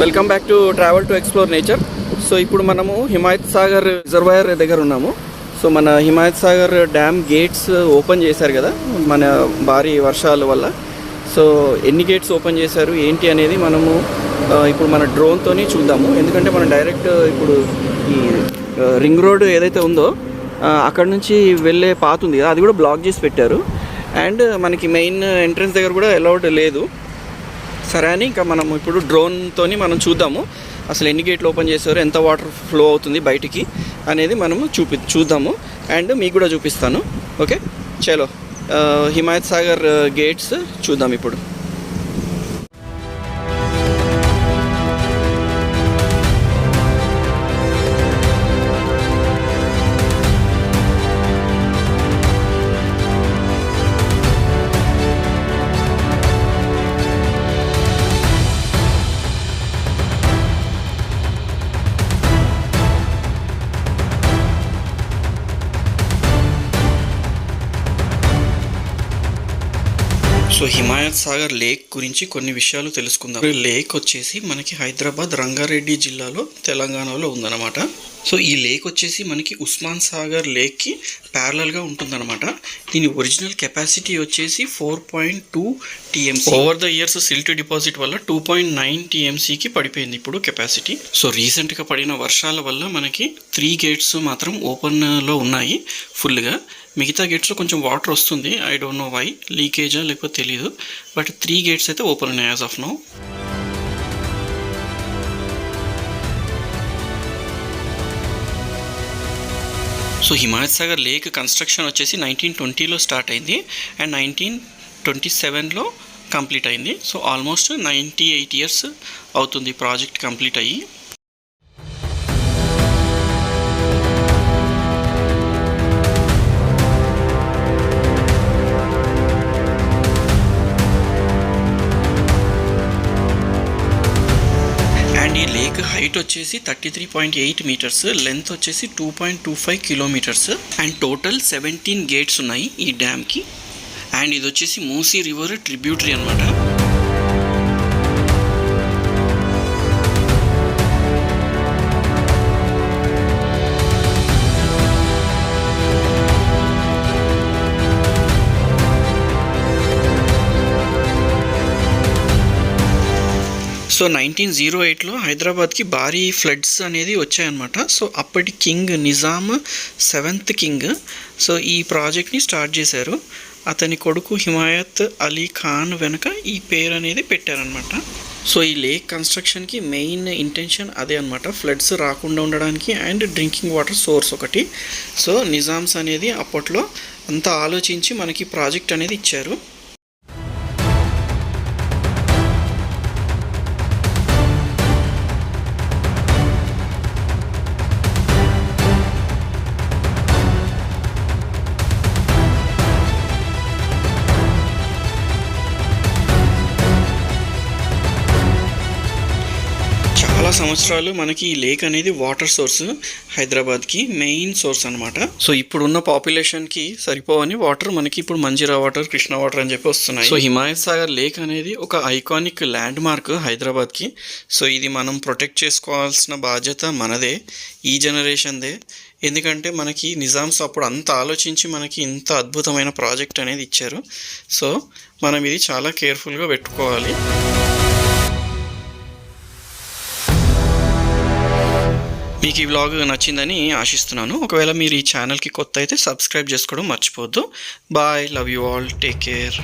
Welcome back to travel to explore nature so ఇప్పుడు మనము Himayat Sagar reservoir దగ్గర ఉన్నాము. సో మన Himayat Sagar dam gates open చేశారు కదా మన భారీ వర్షాల వల్ల. సో ఎన్ని గేట్స్ ఓపెన్ చేశారు ఏంటి అనేది మనము ఇప్పుడు మన డ్రోన్తోని చూద్దాము. ఎందుకంటే మనం డైరెక్ట్ ఇప్పుడు ఈ రింగ్ రోడ్ ఏదైతే ఉందో అక్కడ నుంచి వెళ్ళే పాత ఉంది కదా అది కూడా బ్లాక్ చేసి పెట్టారు. అండ్ మనకి మెయిన్ ఎంట్రన్స్ దగ్గర కూడా అలౌడ్ లేదు. సరే అని ఇంకా మనం ఇప్పుడు డ్రోన్తోని మనం చూద్దాము. అసలు ఎన్ని గేట్లు ఓపెన్ చేశారు ఎంత వాటర్ ఫ్లో అవుతుంది బయటికి అనేది మనము చూపి చూద్దాము. అండ్ మీకు కూడా చూపిస్తాను. ఓకే చలో. హిమాయత్ సాగర్ గేట్స్ చూద్దాం ఇప్పుడు. సో హిమాయత్ సాగర్ లేక్ గురించి కొన్ని విషయాలు తెలుసుకుందాం. లేక్ వచ్చేసి మనకి హైదరాబాద్ రంగారెడ్డి జిల్లాలో తెలంగాణలో ఉందన్నమాట. సో ఈ లేక్ వచ్చేసి మనకి ఉస్మాన్ సాగర్ లేక్కి ప్యారలల్గా ఉంటుందన్నమాట. దీని ఒరిజినల్ కెపాసిటీ వచ్చేసి four point two TMC over the years silt deposit వల్ల టూ పాయింట్ నైన్ టీఎంసీకి పడిపోయింది ఇప్పుడు కెపాసిటీ సో రీసెంట్గా పడిన వర్షాల వల్ల మనకి త్రీ గేట్స్ మాత్రం ఓపెన్లో ఉన్నాయి ఫుల్గా మిగతా గేట్స్లో కొంచెం వాటర్ వస్తుంది. ఐ డోంట్ నో వై లీకేజా లేకపోతే తెలియదు బట్ త్రీ గేట్స్ అయితే ఓపెన్ ఉన్నాయి as of now so Himayat Sagar lake construction వచ్చేసి నైన్టీన్ ట్వంటీలో స్టార్ట్ అయింది. అండ్ నైన్టీన్ ట్వంటీ సెవెన్లో కంప్లీట్ అయింది. So almost ninety eight years అవుతుంది ప్రాజెక్ట్ కంప్లీట్ అయ్యి. ఈ లేక్ హైట్ వచ్చేసి thirty three point eight metres length వచ్చేసి two point two five kilometres and total seventeen gates ఉన్నాయి ఈ డ్యామ్కి అండ్ ఇది వచ్చేసి మూసీ రివర్ ట్రిబ్యూటరీ అనమాట సో నైన్టీన్ జీరో ఎయిట్లో హైదరాబాద్కి భారీ ఫ్లడ్స్ అనేది వచ్చాయన్నమాట. సో అప్పటి king Nizam seventh king so ఈ ప్రాజెక్ట్ని స్టార్ట్ చేశారు. అతని కొడుకు హిమాయత్ అలీ ఖాన్ వెనుక ఈ పేరు అనేది పెట్టారనమాట సో ఈ లేక్ కన్స్ట్రక్షన్కి మెయిన్ ఇంటెన్షన్ అదే అనమాట ఫ్లడ్స్ రాకుండా ఉండడానికి అండ్ డ్రింకింగ్ వాటర్ సోర్స్ ఒకటి. సో నిజామ్స్ అనేది అప్పట్లో అంతా ఆలోచించి మనకి ప్రాజెక్ట్ అనేది ఇచ్చారు. చాలా సంవత్సరాలు మనకి ఈ లేక్ అనేది వాటర్ సోర్స్ హైదరాబాద్కి మెయిన్ సోర్స్ అనమాట సో ఇప్పుడున్న పాపులేషన్కి సరిపోవని వాటర్ మనకి ఇప్పుడు మంజీరా వాటర్ కృష్ణ వాటర్ అని చెప్పి వస్తున్నాయి. సో హిమాయత్ సాగర్ లేక్ అనేది ఒక ఐకానిక్ ల్యాండ్ మార్క్ హైదరాబాద్కి. సో ఇది మనం ప్రొటెక్ట్ చేసుకోవాల్సిన బాధ్యత మనదే ఈ జనరేషన్దే ఎందుకంటే మనకి నిజామ్స్ అప్పుడు అంత ఆలోచించి మనకి ఇంత అద్భుతమైన ప్రాజెక్ట్ అనేది ఇచ్చారు. సో మనం ఇది చాలా కేర్ఫుల్గా పెట్టుకోవాలి. మీకు ఈ వ్లాగ్ నచ్చిందని ఆశిస్తున్నాను. ఒకవేళ మీరు ఈ ఛానల్కి కొత్త అయితే సబ్స్క్రైబ్ చేసుకోవడం మర్చిపోవద్దు. Bye love you all take care